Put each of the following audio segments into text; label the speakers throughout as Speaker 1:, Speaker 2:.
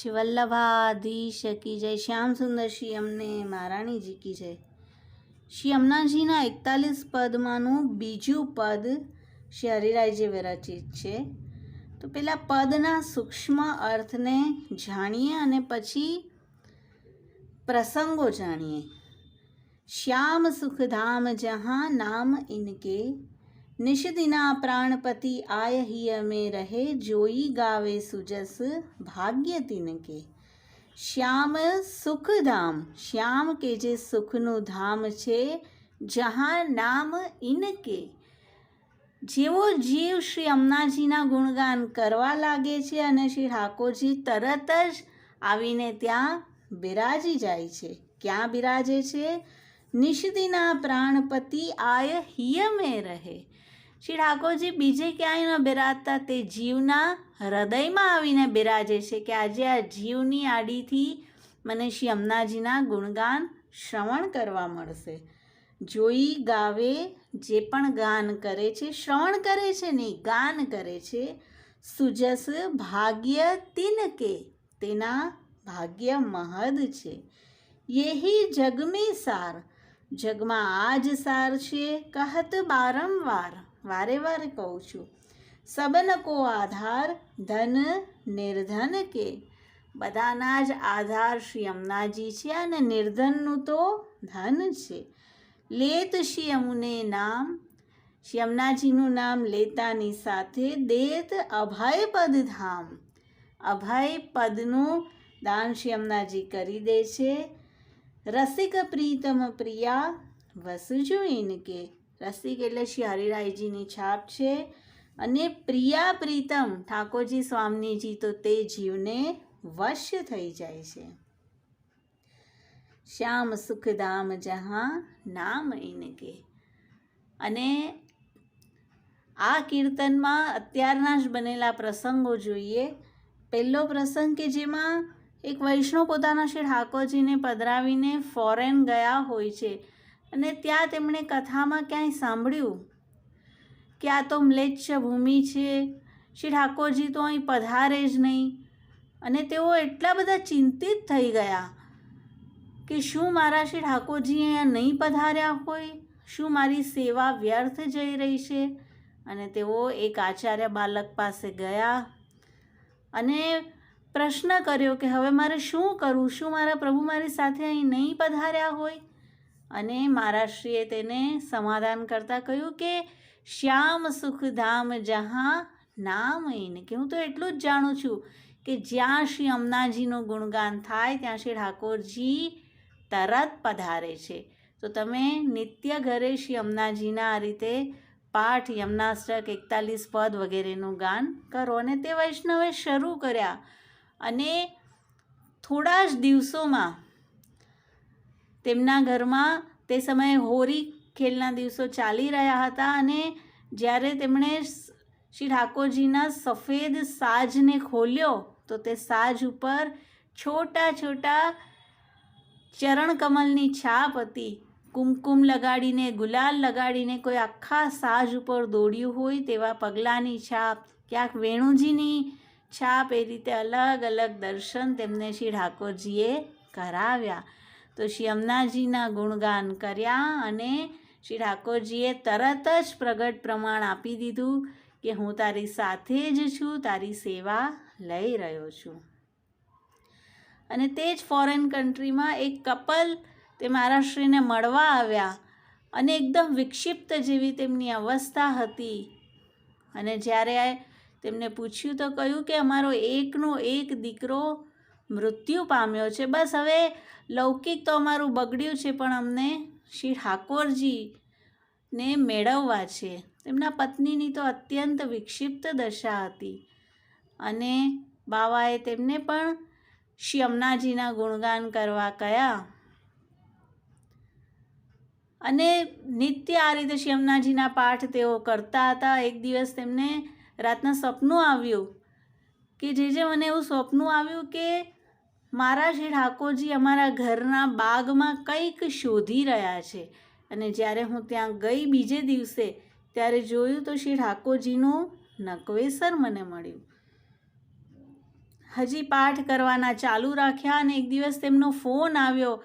Speaker 1: શ્રી વલ્લભાધીશ કી જય. શ્યામ સુંદર શ્રી અમને મહારાણીજી કી જય. શ્રી અમનાજીના એકતાલીસ પદમાંનું બીજું પદ શ્રી હરિરાયજી વિરચિત છે. તો પેલા પદના સૂક્ષ્મ અર્થને જાણીએ અને પછી પ્રસંગો જાણીએ. શ્યામ સુખધામ જહાં નામ ઇનકે નિષદિના પ્રાણપતિ આય હિય મે રહે, જોઈ ગાવે સુજસ ભાગ્ય તિનકે. શ્યામ સુખધામ, શ્યામ કે જે સુખનું ધામ છે, જહાં નામ ઇનકે. જેવો જીવ શ્રી અમનાજીના ગુણગાન કરવા લાગે છે અને શ્રી ઠાકોરજી તરત જ આવીને ત્યાં બિરાજી જાય છે. ક્યાં બિરાજે છે? નિષદિના પ્રાણપતિ આય હિય મે રહે. શ્રી ઠાકોરજી બીજે ક્યાંય ન બિરાજતા, તે જીવના હૃદયમાં આવીને બિરાજે છે કે આજે આ જીવની આડીથી મને શ્રી અમનાજીના ગુણગાન શ્રવણ કરવા મળશે. જોઈ ગાવે જે પણ ગાન કરે છે, શ્રવણ કરે છે નહીં, ગાન કરે છે. સુજસ ભાગ્ય તિનકે તેના ભાગ્ય મહદ છે. યેહી જગમે સાર, જગમાં આ જ સાર છે, કહત બારંવાર. વારે વારે કહું છું. સબન કો આધાર, ધન, નિર્ધન કે. બધાના જ આધાર શ્રી અમનાજી છે અને નિર્ધનનું તો ધન છે. લેત શ્રી અમુને નામ. શ્રી અમનાજીનું નામ લેતાની સાથે દેત અભય પદ ધામ. અભય પદનું દાન શ્રી અમનાજી કરી દે છે. રસિક પ્રીતમ પ્રિયા વસજો ઇનકે. રસિક એટલે શ્રી હરિરાયજીની છાપ છે. અને પ્રિયા પ્રીતમ ઠાકોરજી સ્વામીજી તો તે જીવને વશ થઈ જાય છે. શ્યામ સુખધામ જહાં નામ ઇનકે અને આ કીર્તનમાં અત્યારના જ બનેલા પ્રસંગો જોઈએ. પહેલો પ્રસંગ કે જેમાં એક વૈષ્ણવ પોતાના શ્રી ઠાકોરજીને પધરાવીને ફોરેન ગયા હોય છે. અને ત્યાં તેમણે કથામાં ક્યાંય સાંભળ્યું? કે આ તો મ્લેચ્છ ભૂમિ છે, શ્રી ઠાકોરજી તો અહીં પધારે જ નહીં. અને તેઓ એટલા બધા ચિંતિત થઈ ગયા કે શું મારા શ્રી ઠાકોરજી અહીંયા નહીં પધાર્યા હોય? શું મારી સેવા વ્યર્થ જઈ રહી છે? અને તેઓ એક આચાર્ય બાલક પાસે ગયા અને પ્રશ્ન કર્યો કે હવે મારે શું કરવું શું મારા પ્રભુ મારી સાથે અહીં નહીં પધાર્યા હોય? અને મહારાષ્ટ્રીએ તેને સમાધાન કરતાં કહ્યું કે, શ્યામ સુખધામ જહાં નામ એને કે હું તો એટલું જ જાણું છું કે જ્યાં શ્રી અમનાજીનું ગુણગાન થાય, ત્યાં શ્રી ઠાકોરજી તરત પધારે છે. તો તમે નિત્ય ઘરે શ્રી અમનાજીના આ રીતે પાઠ, યમનાષ્ટક, એકતાલીસ પદ વગેરેનું ગાન કરો અને તે વૈષ્ણવે શરૂ કર્યા. અને થોડા જ દિવસોમાં તેમના ઘરમાં તે સમયે હોરી ખેલના દિવસો ચાલી રહ્યા હતા અને જ્યારે તેમણે શ્રી ઠાકોરજીના સફેદ સાજને ખોલ્યો, તો તે સાજ ઉપર છોટા છોટા ચરણકમલની છાપ હતી. કુમકુમ લગાડીને, ગુલાલ લગાડીને કોઈ આખા સાજ ઉપર દોડ્યું હોય તેવા પગલાંની છાપ. ક્યાંક વેણુજીની છાપ એ રીતે અલગ અલગ દર્શન તેમને શ્રી ઠાકોરજીએ કરાવ્યા. તો શ્રી અમનાજીના ગુણગાન કર્યા અને શ્રી ઠાકોરજીએ તરત જ પ્રગટ પ્રમાણ આપી દીધું કે હું તારી સાથે જ છું, તારી સેવા લઈ રહ્યો છું. અને તે જ ફોરેન કન્ટ્રીમાં એક કપલ તે મહારાષ્ટ્રીને મળવા આવ્યા અને એકદમ વિક્ષિપ્ત જેવી તેમની અવસ્થા હતી. અને જ્યારે તેમને પૂછ્યું તો કહ્યું કે અમારો એકનો એક દીકરો મૃત્યુ પામ્યો છે. બસ હવે લૌકિક તો અમારું બગડ્યું છે, પણ અમને શ્રી ઠાકોરજીને મેળવવા છે. તેમના પત્નીની તો અત્યંત વિક્ષિપ્ત દશા હતી અને બાવાએ તેમને પણ શ્રી અમનાજીના ગુણગાન કરવા કયા. અને નિત્ય આ રીતે શ્રી અમનાજીના પાઠ તેઓ કરતા હતા. એક દિવસ તેમને રાતના સપનું આવ્યું કે જે જે મને એવું સ્વપ્નું આવ્યું કે મારા શ્રી ઠાકોરજી અમારા ઘરના બાગમાં કંઈક શોધી રહ્યા છે. અને જ્યારે હું ત્યાં ગઈ બીજે દિવસે, ત્યારે જોયું તો શ્રી ઠાકોરજીનું નકવેસર મને મળ્યું. હજી પાઠ કરવાના ચાલુ રાખ્યા અને એક દિવસ તેમનો ફોન આવ્યો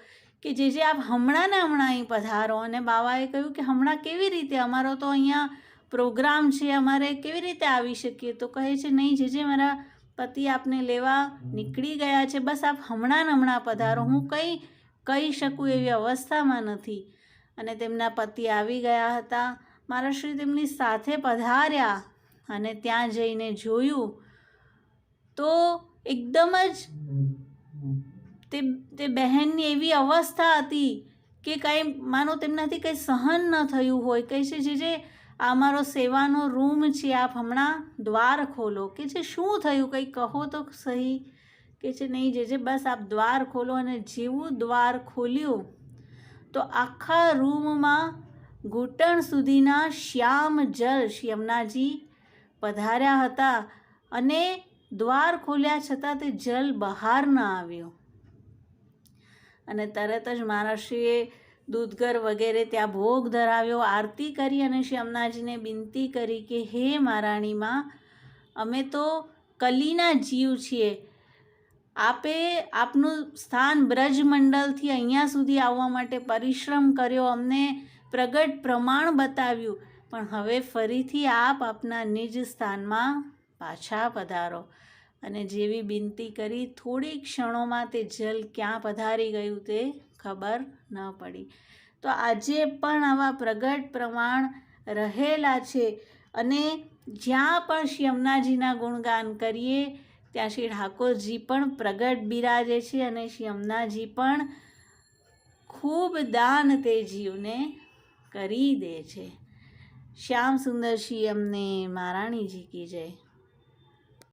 Speaker 1: કે, જે જે આપ હમણાં ને હમણાં અહીં પધારો. અને બાવાએ કહ્યું કે, હમણાં કેવી રીતે? અમારો તો અહીંયા પ્રોગ્રામ છે, અમારે કેવી રીતે આવી શકીએ? તો કહે છે, નહીં, જે જે મારા પતિ આપને લેવા નીકળી ગયા છે. બસ આપ હમણાં હમણાં પધારો. હું કંઈ કહી શકું એવી અવસ્થામાં નથી. અને તેમના પતિ આવી ગયા હતા. મારા શ્રી તેમની સાથે પધાર્યા અને ત્યાં જઈને જોયું તો એકદમ જ તે તે બહેનની એવી અવસ્થા હતી કે કંઈ, માનો તેમનાથી કંઈ સહન ન થયું હોય. કંઈ છે જે જે આ અમારો સેવાનો રૂમ છે, આપ હમણાં દ્વાર ખોલો. કે જે શું થયું? કંઈ કહો તો સહી. કે છે, નહીં, જે જે, બસ આપ દ્વાર ખોલો અને જેવું દ્વાર ખોલ્યું. તો આખા રૂમમાં ઘૂંટણ સુધીના શ્યામ જલ શ્યામનાજી પધાર્યા હતા અને દ્વાર ખોલ્યા છતાં તે જલ બહાર ન આવ્યો. અને તરત જ મહારાષ્ટ્રીએ દૂધઘર વગેરે ત્યાં ભોગ ધરાવ્યો. આરતી કરી અને શ્રી અમનાજીને વિનંતી કરી કે, હે મહારાણીમાં, અમે તો કલીના જીવ છીએ. આપે આપનું સ્થાન બ્રજમંડલથી અહીંયા સુધી આવવા માટે પરિશ્રમ કર્યો, અમને પ્રગટ પ્રમાણ બતાવ્યું. પણ હવે ફરીથી આપ આપના નિજ સ્થાનમાં પાછા પધારો. અને જેવી બિનતી કરી થોડી ક્ષણોમાં તે જલ ક્યાં પધારી ગયું તે ખબર ન પડી. તો આજે પણ આવા પ્રગટ પ્રમાણ રહેલા છે અને જ્યાં પણ શ્રી અમનાજીના ગુણગાન કરીએ, ત્યાં શ્રી ઠાકોરજી પણ પ્રગટ બિરાજે છે અને શ્રી અમનાજી પણ ખૂબ દાન તે જીવને કરી દે છે. શ્યામ સુંદર શ્રી અમને મહારાણીજી કી જય.